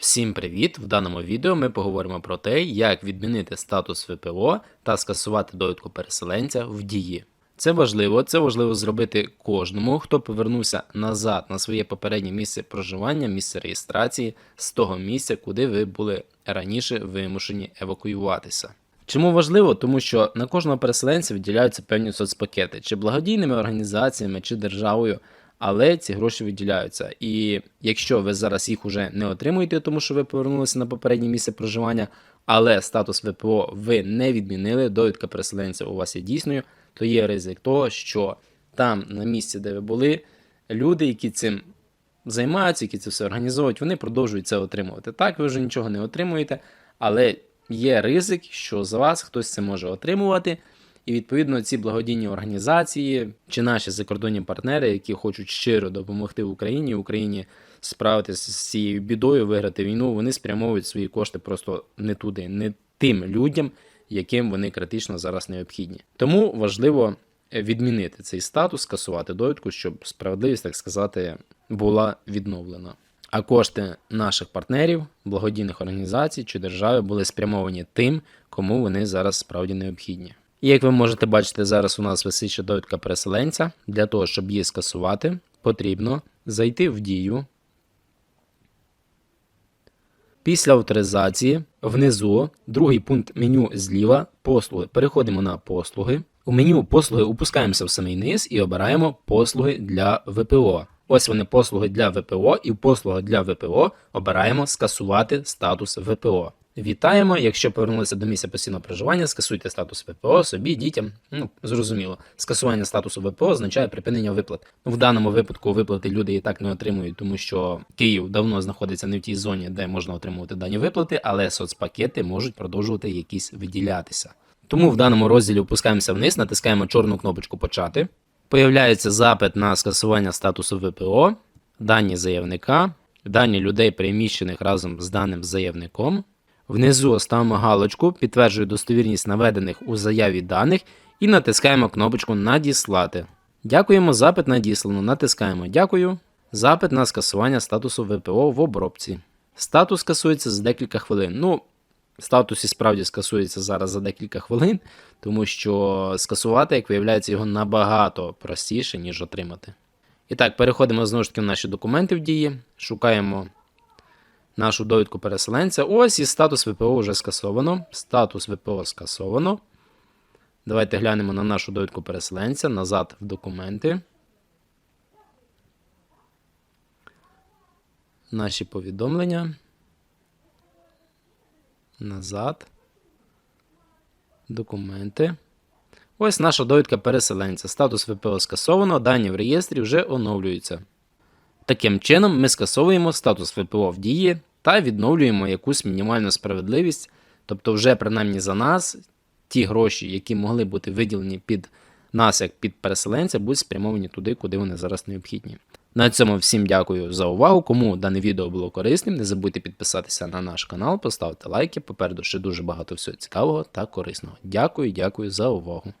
Всім привіт! В даному відео ми поговоримо про те, як відмінити статус ВПО та скасувати довідку переселенця в дії. Це важливо, це важливо зробити кожному, хто повернувся назад на своє попереднє місце проживання, місце реєстрації з того місця, куди ви були раніше вимушені евакуюватися. Чому важливо? Тому що на кожного переселенця виділяються певні соцпакети, чи благодійними організаціями, чи державою, але ці гроші виділяються. І якщо ви зараз їх уже не отримуєте, тому що ви повернулися на попереднє місце проживання, але статус ВПО ви не відмінили, довідка переселенця у вас є дійсною, то є ризик того, що там, на місці, де ви були, люди, які цим займаються, які це все організовують, вони продовжують це отримувати. Так, ви вже нічого не отримуєте, але є ризик, що за вас хтось це може отримувати. І відповідно ці благодійні організації чи наші закордонні партнери, які хочуть щиро допомогти Україні, Україні справитися з цією бідою, виграти війну, вони спрямовують свої кошти просто не туди, не тим людям, яким вони критично зараз необхідні. Тому важливо відмінити цей статус, скасувати довідку, щоб справедливість, так сказати, була відновлена. А кошти наших партнерів, благодійних організацій чи держави були спрямовані тим, кому вони зараз справді необхідні. І як ви можете бачити, зараз у нас висить ще довідка переселенця. Для того, щоб її скасувати, потрібно зайти в дію. Після авторизації внизу другий пункт меню зліва послуги. Переходимо на послуги. У меню послуги опускаємося в самий низ і обираємо послуги для ВПО. Ось вони послуги для ВПО, і в послугах для ВПО обираємо скасувати статус ВПО. Вітаємо! Якщо повернулися до місця постійного проживання, скасуйте статус ВПО собі, дітям. Ну, зрозуміло. Скасування статусу ВПО означає припинення виплат. В даному випадку виплати люди і так не отримують, тому що Київ давно знаходиться не в тій зоні, де можна отримувати дані виплати, але соцпакети можуть продовжувати якісь виділятися. Тому в даному розділі опускаємося вниз, натискаємо чорну кнопочку Почати. Появляється запит на скасування статусу ВПО, дані заявника, дані людей, переміщених разом з даним заявником. Внизу ставимо галочку, підтверджую достовірність наведених у заяві даних і натискаємо кнопочку Надіслати. Дякуємо, запит надіслано. Натискаємо Дякую. Запит на скасування статусу ВПО в обробці. Статус скасується за декілька хвилин. Ну, статус і справді скасується зараз за декілька хвилин, тому що скасувати, як виявляється, його набагато простіше, ніж отримати. І так, переходимо знову ж таки в наші документи в дії, шукаємо нашу довідку переселенця. Ось і статус ВПО вже скасовано. Статус ВПО скасовано. Давайте глянемо на нашу довідку переселенця назад в документи. Наші повідомлення. Назад. Документи. Ось наша довідка переселенця. Статус ВПО скасовано, дані в реєстрі вже оновлюються. Таким чином, ми скасовуємо статус ВПО в дії та відновлюємо якусь мінімальну справедливість, тобто, вже принаймні за нас ті гроші, які могли бути виділені під нас як під переселенця, будуть спрямовані туди, куди вони зараз необхідні. На цьому всім дякую за увагу. Кому дане відео було корисним, не забудьте підписатися на наш канал, поставити лайки. Попереду ще дуже багато всього цікавого та корисного. Дякую, дякую за увагу.